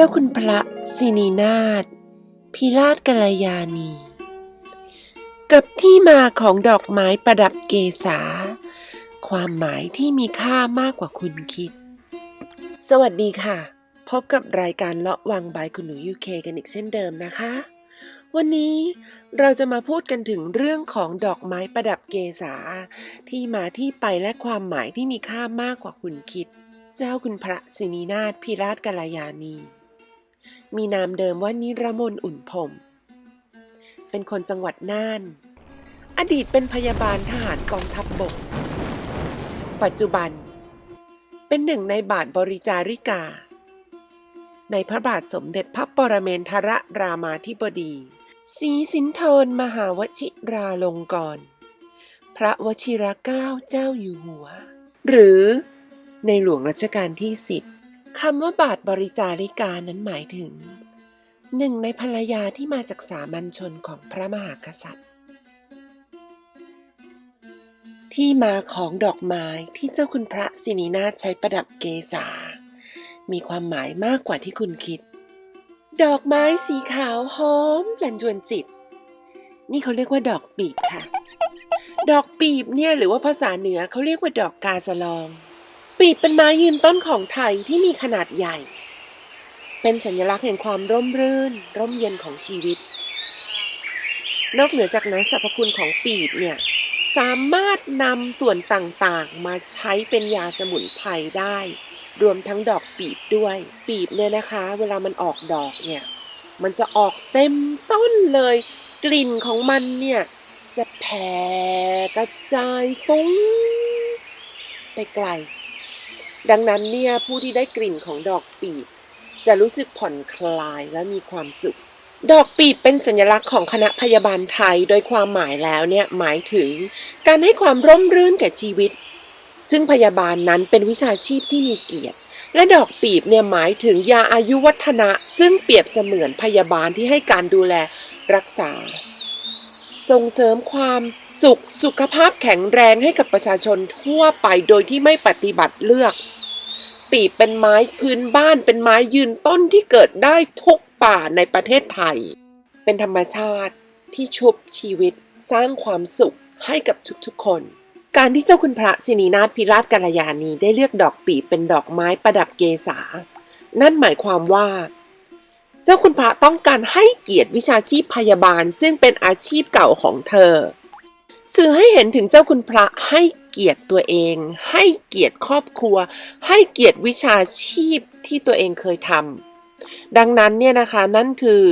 จ้าคุณพระสินีนาถพิราชกัลยาณี กับที่มาของดอกไม้ประดับเกษา ความหมายที่มีค่ามากกว่าคุณคิด สวัสดีค่ะ พบกับรายการเลาะวังบายคุณหนูยูเคกันอีกเช่นเดิมนะคะ วันนี้เราจะมาพูดกันถึงเรื่องของดอกไม้ประดับเกษา ที่มาที่ไปและความหมายที่มีค่ามากกว่าคุณคิด เจ้าคุณพระสินีนาถพิราชกัลยาณี มีนามเดิมว่านิรมนอุ่นพรมเป็นคนจังหวัดน่าน อดีตเป็นพยาบาลทหารกองทัพบบก ปัจจุบัน เป็นหนึ่งในบาทบริจาริกา ในพระบาทสมเด็จพระปรเมนทรรามาธิบดีศรีสินธรมหาวชิราลงกรณพระวชิรเกล้าเจ้าอยู่หัว หรือในหลวงรัชกาลที่สิบ คำว่าบาทบริจาริกานั้นหมายถึง หนึ่งในภรรยาที่มาจากสามัญชนของพระมหากษัตริย์ ที่มาของดอกไม้ที่เจ้าคุณพระสินีนาถใช้ประดับเกษา มีความหมายมากกว่าที่คุณคิด ดอกไม้สีขาวหอมลันจวนจิต นี่เขาเรียกว่าดอกปีบค่ะ ดอกปีบเนี่ยหรือว่าภาษาเหนือเขาเรียกว่าดอกกาสลอง ปีบเป็นไม้ยืนต้นของไทยที่มีขนาดใหญ่ เป็นสัญลักษณ์แห่งความร่มรื่น ร่มเย็นของชีวิต นอกเหนือจากนั้นสรรพคุณของปีบเนี่ยสามารถนำส่วนต่างๆ มาใช้เป็นยาสมุนไพรได้ รวมทั้งดอกปีบด้วย ปีบเนี่ยนะคะ เวลามันออกดอกเนี่ย มันจะออกเต็มต้นเลย กลิ่นของมันเนี่ยจะแผ่กระจายฟุ้งไปไกล ดังนั้นเนี่ยผู้ที่ได้กลิ่นของดอกปีบ จะรู้สึกผ่อนคลายและมีความสุข ดอกปีบเป็นสัญลักษณ์ของคณะพยาบาลไทย โดยความหมายแล้วเนี่ยหมายถึง การให้ความร่มรื่นแก่ชีวิต ซึ่งพยาบาลนั้นเป็นวิชาชีพที่มีเกียรติ และดอกปีบเนี่ยหมายถึงยาอายุวัฒนะ ซึ่งเปรียบเสมือนพยาบาลที่ให้การดูแลรักษาส่งเสริมความสุขสุขภาพแข็งแรงให้กับประชาชนทั่วไปโดยที่ไม่ปฏิบัติเลือก ปีเป็นไม้พื้นบ้านเป็นไม้ยืนต้นที่เกิดได้ทุกป่าในประเทศไทย เป็นธรรมชาติที่ชุบชีวิตสร้างความสุขให้กับทุกๆคน การที่เจ้าคุณพระสินีนาถพิราชกัลยาณีได้เลือกดอกปีเป็นดอกไม้ประดับเกษา นั่นหมายความว่า เจ้าคุณพระต้องการให้เกียรติวิชาชีพพยาบาลซึ่งเป็นอาชีพเก่าของเธอ สื่อให้เห็นถึงเจ้าคุณพระให้ เกียรติตัวเอง ให้เกียรติครอบครัว ให้เกียรติวิชาชีพที่ตัวเองเคยทำดังนั้นเนี่ยนะคะนั่นคือ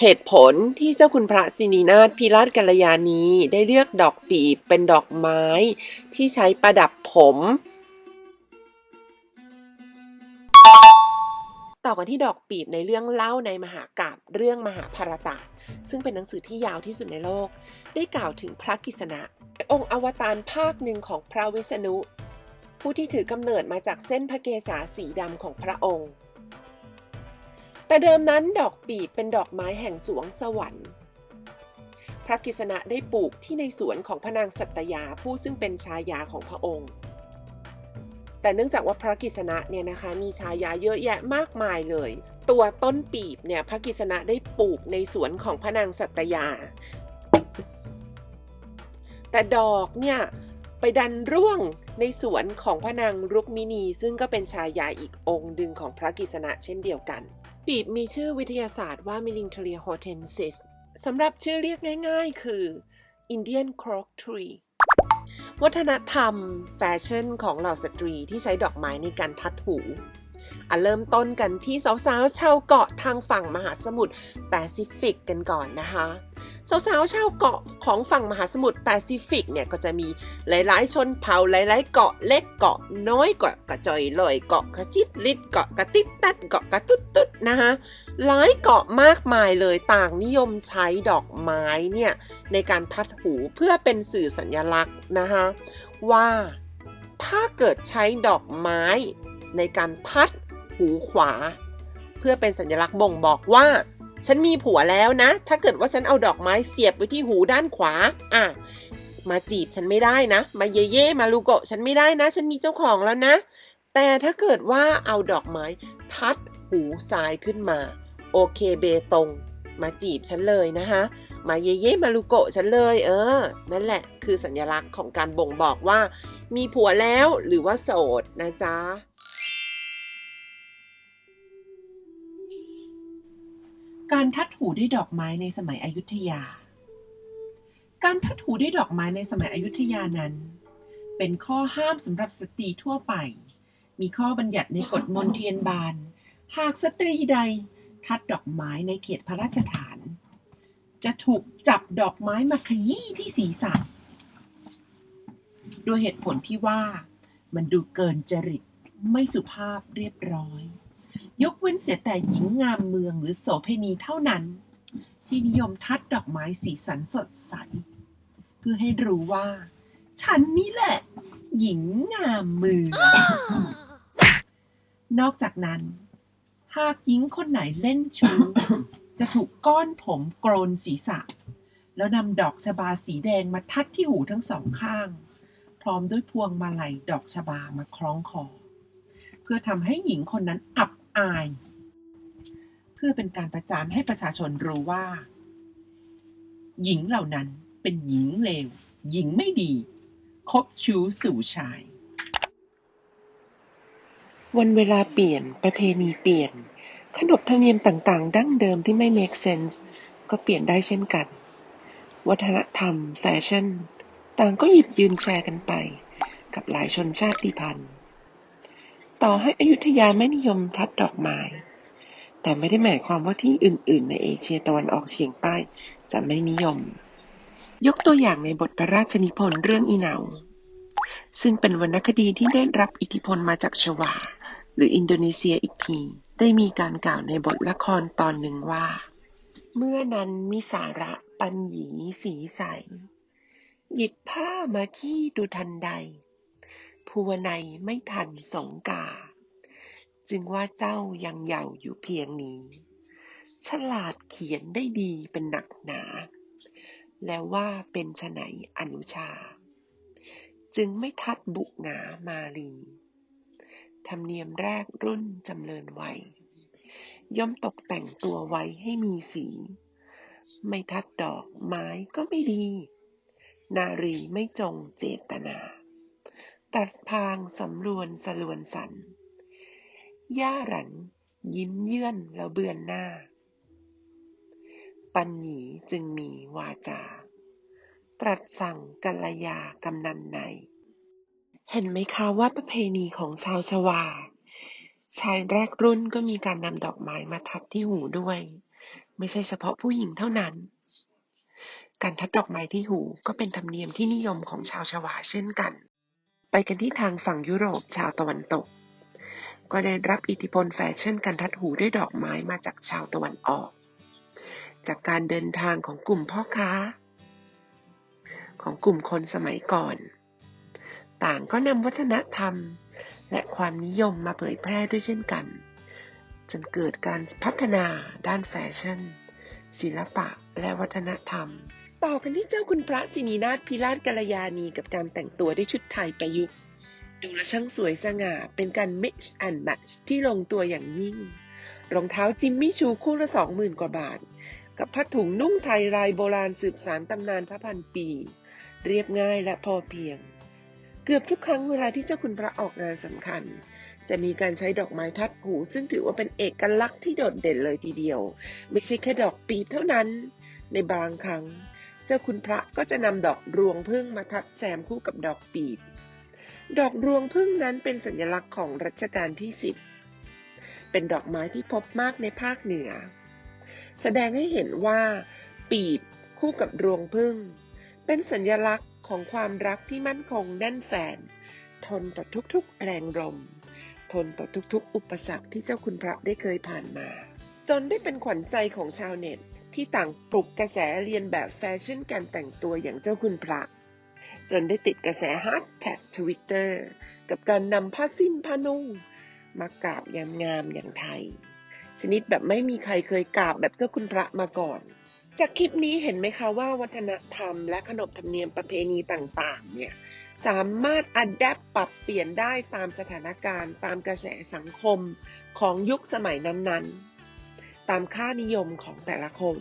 เหตุผลที่เจ้าคุณพระสินีนาถพิราชกัลยาณีได้เลือกดอกปีบเป็นดอกไม้ที่ใช้ประดับผม กันที่ดอกปีบในเรื่องเล่าในมหากาบเรื่องมหาภารตะ ซึ่งเป็นหนังสือที่ยาวที่สุดในโลก ได้กล่าวถึงพระกิษณะ องค์อวตารภาคหนึ่งของพระวิษณุ ผู้ที่ถือกำเนิดมาจากเส้นพระเกศาสีดำของพระองค์ แต่เดิมนั้นดอกปีบเป็นดอกไม้แห่งสวงสวรรค์พระกิษณะได้ปลูกที่ในสวนของพระนางสัตยาผู้ซึ่งเป็นชายาของพระองค์ แต่เนื่องจากว่าพระกิษณะเนี่ยนะคะมีชายาเยอะแยะมากมายเลย ตัวต้นปีบเนี่ยพระกิษณะได้ปลูกในสวนของพระนางสัตยา แต่ดอกเนี่ยไปดันร่วงในสวนของพระนางรุกมินี ซึ่งก็เป็นชายาอีกองค์หนึ่งของพระกิษณะเช่นเดียวกัน ปีบมีชื่อวิทยาศาสตร์ว่า m i l i n t e r i a hortensis สำหรับชื่อเรียกง่ายๆ คือ Indian Cork Tree วัฒนธรรม แฟชั่นของเหล่าสตรีที่ใช้ดอกไม้ในการทัดหู อเริ่มต้นกันที่สาวๆชาวเกาะทางฝั่งมหาสมุทรแปซิฟิกกันก่อนนะคะสาวๆชาวเกาะของฝั่งมหาสมุทรแปซิฟิกเนี่ยก็จะมีหลายๆชนเผ่าหลายๆเกาะเล็กเกาะน้อยเกาะกระจอยลอยเกาะกระจิตลิดเกาะกระติดตัดเกาะกระตุ๊ดตุ๊ดนะคะหลายเกาะมากมายเลยต่างนิยมใช้ดอกไม้เนี่ยในการทัดหูเพื่อเป็นสื่อสัญลักษณ์นะคะว่าถ้าเกิดใช้ดอกไม้ ในการทัดหูขวา เพื่อเป็นสัญลักษณ์บ่งบอกว่า ฉันมีผัวแล้วนะ ถ้าเกิดว่าฉันเอาดอกไม้เสียบไว้ที่หูด้านขวา อะ มาจีบฉันไม่ได้นะ มาเย่เย่มาลูโกะฉันไม่ได้นะ ฉันมีเจ้าของแล้วนะ แต่ถ้าเกิดว่าเอาดอกไม้ทัดหูซ้ายขึ้นมา โอเคเบตงมาจีบฉันเลยนะคะมาเย่เย่มารุโกะฉันเลย เออ นั่นแหละ คือสัญลักษณ์ของการบ่งบอกว่า มีผัวแล้วหรือว่าโสดนะจ๊ะ การทัดหูด้วยดอกไม้ในสมัยอยุธยา การทัดหูด้วยดอกไม้ในสมัยอยุธยานั้น เป็นข้อห้ามสำหรับสตรีทั่วไป มีข้อบัญญัติในกฎมนเทียนบาน หากสตรีใดทัดดอกไม้ในเขตพระราชฐาน จะถูกจับดอกไม้มาขยี้ที่ศีรษะโดยเหตุผลที่ว่ามันดูเกินจริตไม่สุภาพเรียบร้อย ยกเว้นเสียแต่หญิงงามเมืองหรือโสเภณีเท่านั้น ที่นิยมทัดดอกไม้สีสันสดใส เพื่อให้รู้ว่า ฉันนี่แหละ หญิงงามเมือง นอกจากนั้น หากหญิงคนไหนเล่นชู้จะถูกก้อนผมโกรนศีรษะ แล้วนำดอกชบาสีแดงมาทัดที่หูทั้งสองข้าง พร้อมด้วยพวงมาลัยดอกชบามาคล้องคอ เพื่อทำให้หญิงคนนั้นอับ อาย เพื่อเป็นการประจานให้ประชาชนรู้ว่า หญิงเหล่านั้นเป็นหญิงเลว หญิงไม่ดี คบชู้สู่ชาย วันเวลาเปลี่ยนประเพณีเปลี่ยน ขนบธรรมเนียมต่าง ๆ ดั้งเดิมที่ไม่ make sense ก็เปลี่ยนได้เช่นกัน วัฒนธรรม แฟชั่น ต่างก็หยิบยืนแชร์กันไป กับหลายชนชาติพันธุ์ ต่อให้อยุธยาไม่นิยมทัดดอกไม้ แต่ไม่ได้หมายความว่าที่อื่น ๆ ในเอเชียตะวันออกเฉียงใต้จะไม่นิยม ยกตัวอย่างในบทพระราชนิพนธ์เรื่องอีเหนา ซึ่งเป็นวรรณคดีที่ได้รับอิทธิพลมาจากชวา หรืออินโดนีเซียอีกที ได้มีการกล่าวในบทละครตอนหนึ่งว่า เมื่อนั้นมิสาระปัญญีสีใส หยิบผ้ามาขี้ดูทันใด ภูวนัยไม่ทันสงกา จึงว่าเจ้ายังเยาว์อยู่เพียงนี้ ฉลาดเขียนได้ดีเป็นหนักหนา แล้วว่าเป็นไฉนอนุชา จึงไม่ทัดบุกหงามาลีธรรมเนียมแรกรุ่นจำเริญไว้ย่อมตกแต่งตัวไว้ให้มีสี ไม่ทัดดอกไม้ก็ไม่ดี นารีไม่จงเจตนา ตัดพางสำรวนสลวนสัน ย่าหรัน ยิ้มเยื่อนแล้วเบือนหน้า ปัญญีจึงมีวาจา ตรัสสั่งกัลยากำนันใน เห็นไหมคะว่าประเพณีของชาวชวา ชายแรกรุ่นก็มีการนำดอกไม้มาทัดที่หูด้วย ไม่ใช่เฉพาะผู้หญิงเท่านั้น การทัดดอกไม้ที่หูก็เป็นธรรมเนียมที่นิยมของชาวชวาเช่นกัน ไปกันที่ทางฝั่งยุโรปชาวตะวันตก ก็ได้รับอิทธิพลแฟชั่นการทัดหูด้วยดอกไม้มาจากชาวตะวันออก จากการเดินทางของกลุ่มพ่อค้า ของกลุ่มคนสมัยก่อน ต่างก็นำวัฒนธรรมและความนิยมมาเผยแพร่ด้วยเช่นกัน จนเกิดการพัฒนาด้านแฟชั่น ศิลปะและวัฒนธรรม ต่อกันที่เจ้าคุณพระสินีนาถพิราชกัลยาณีกับการแต่งตัวด้วยชุดไทยประยุกต์ดูและช่างสวยสง่าเป็นการ mix and match ที่ลงตัวอย่างยิ่ง รองเท้าจิมมี่ชูคู่ละสองหมื่นกว่าบาท กับผ้าถุงนุ่งไทยลายโบราณสืบสารตำนานพระพันปี เรียบง่ายและพอเพียง เกือบทุกครั้งเวลาที่เจ้าคุณพระออกงานสำคัญ จะมีการใช้ดอกไม้ทัดหู ซึ่งถือว่าเป็นเอกลักษณ์ที่โดดเด่นเลยทีเดียว ไม่ใช่แค่ดอกปีบเท่านั้น ในบางครั้ง เจ้าคุณพระก็จะนำดอกรวงพึ่งมาทัดแซมคู่กับดอกปีบ ดอกรวงพึ่งนั้นเป็นสัญลักษณ์ของรัชกาลที่สิบเป็นดอกไม้ที่พบมากในภาคเหนือ แสดงให้เห็นว่า ปีบคู่กับรวงพึ่ง เป็นสัญลักษณ์ของความรักที่มั่นคงแน่นแฟน ทนต่อทุกๆ แรงลมทนต่อทุกๆ อุปสรรคที่เจ้าคุณพระได้เคยผ่านมา จนได้เป็นขวัญใจของชาวเน็ต ที่ต่างปลุกกระแสเรียนแบบแฟชั่นการแต่งตัวอย่างเจ้าคุณพระ จนได้ติดกระแสฮาร์ดแท็กทวิตเตอร์กับการนำผ้าสิ้นผ้านุ่ง มากราบยามงามอย่างไทย ชนิดแบบไม่มีใครเคยกราบแบบเจ้าคุณพระมาก่อน จากคลิปนี้เห็นไหมคะว่าวัฒนธรรมและขนบธรรมเนียมประเพณีต่างๆ เนี่ยสามารถอัดแอปปรับเปลี่ยนได้ตามสถานการณ์ ตามกระแสสังคมของยุคสมัยนั้นๆ ตามค่านิยมของแต่ละคน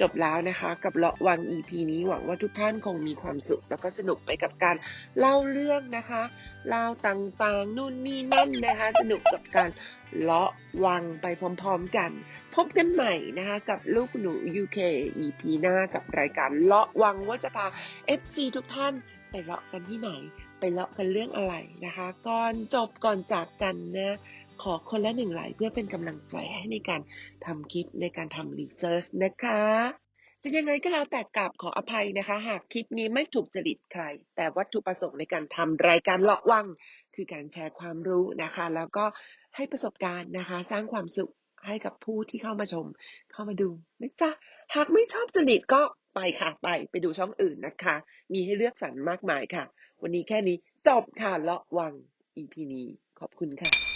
จบแล้วนะคะกับเลาะวัง EP นี้หวังว่าทุกท่านคงมีความสุข แล้วก็สนุกไปกับการเล่าเรื่องนะคะเล่าต่างๆ นู่นนี่นั่นนะคะ สนุกกับการเลาะวังไปพร้อมๆกัน พบกันใหม่นะคะกับลูกหนู UK EP หน้ากับรายการเลาะวังว่าจะพา FC ทุกท่านไปเลาะกันที่ไหน ไปเลาะกันเรื่องอะไรนะคะ ก่อนจบก่อนจากกันนะ ขอคนละหนึ่งไลค์เพื่อเป็นกำลังใจให้ในการทำคลิปในการทำรีเสิร์ชนะคะจะยังไงก็แล้วแต่กราบขออภัยนะคะ หากคลิปนี้ไม่ถูกจริตใคร แต่วัตถุประสงค์ในการทำรายการเลาะวัง คือการแชร์ความรู้นะคะ แล้วก็ให้ประสบการณ์นะคะ สร้างความสุขให้กับผู้ที่เข้ามาชม เข้ามาดูนะจ๊ะหากไม่ชอบจริตก็ไปค่ะไปไปดูช่องอื่นนะคะ มีให้เลือกสรรมากมายค่ะ วันนี้แค่นี้จบค่ะเลาะวัง EP นี้ขอบคุณค่ะ